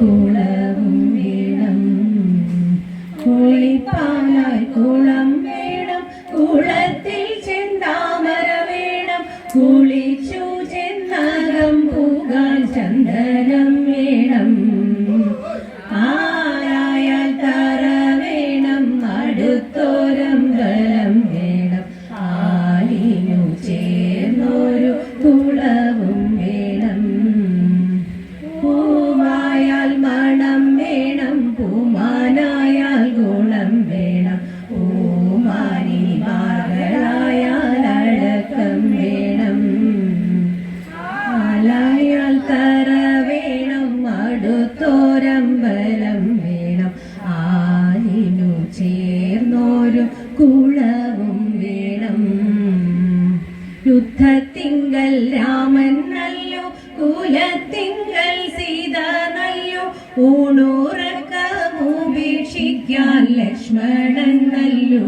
കുളവും വേണം കുളിപ്പാനായി കുളം വേണം. കുളത്തിൽ ചെന്താമര വേണം. കുളിച്ചു മാകളായാൽ വേണം. ആലായാൽ വേണം അടുത്തോരമ്പലം വേണം. ആലിനു ചേർന്നോരും കുളവും വേണം. യുദ്ധത്തിങ്കൽ രാമൻ കുലത്തിങ്കൽ സീത നല്ലോ. ഊണൂറക്കമുപേക്ഷിക്കാൻ ലക്ഷ്മണൻ നല്ലോ.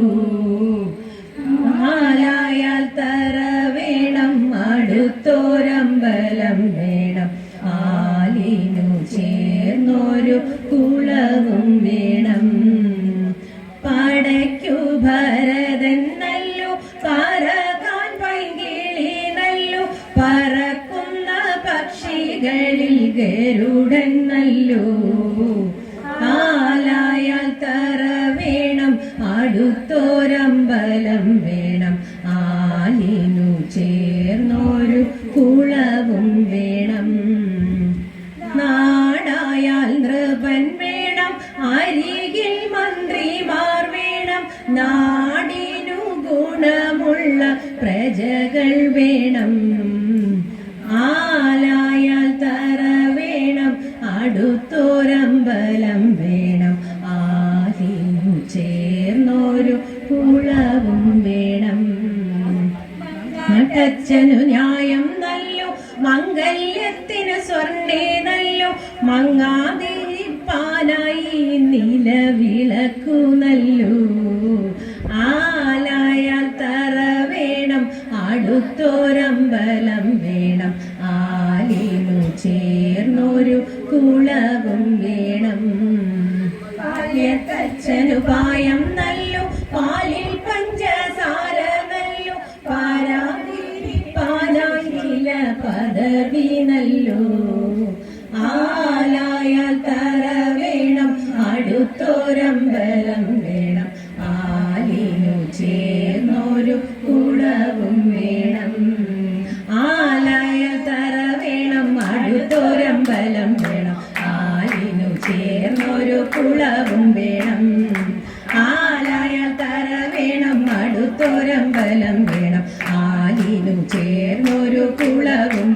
ആലായാൽ തറ വേണം അടുത്തോരമ്പലം വേണം. ആലിനു ചേർന്നൊരു കുളവും വേണം. പടയ്ക്കു ഭരതൻ നല്ലു പറക്കാൻ പൈകിളി നല്ലു പറക്കുന്ന പക്ഷികളിൽ ഗരുഡൻ നല്ലു. ആലായാൽ തറ വേണം അടുത്തോരമ്പലം വേണം. ആലിനു ചേർന്നൊരു കുളവും വേണം. നാടായാൽ നൃപൻ വേണം. അരികിൽ മന്ത്രിമാർ വേണം. നാടിനു ഗുണമുള്ള പ്രജകൾ വേണം. ആലായാൽ കുളവും വേണം. നട്ടച്ചനു ന്യായം നല്ലു. മംഗല്യത്തിന് സ്വർണേ നല്ലു. മങ്ങാതിരിപ്പാനായി നിലവിളക്കു നല്ലു. ആലായ തറ വേണം. അടുത്തോരമ്പലം വേണം. ആലിനു ചേർന്നൊരു കുളവും വേണം. പാല്യത്തച്ഛനു പായം കുളവും വേണം. ആലായ തറ വേണം അടുത്തൊരമ്പലം വേണം. ആലിനും ചേർന്നൊരു കുളവും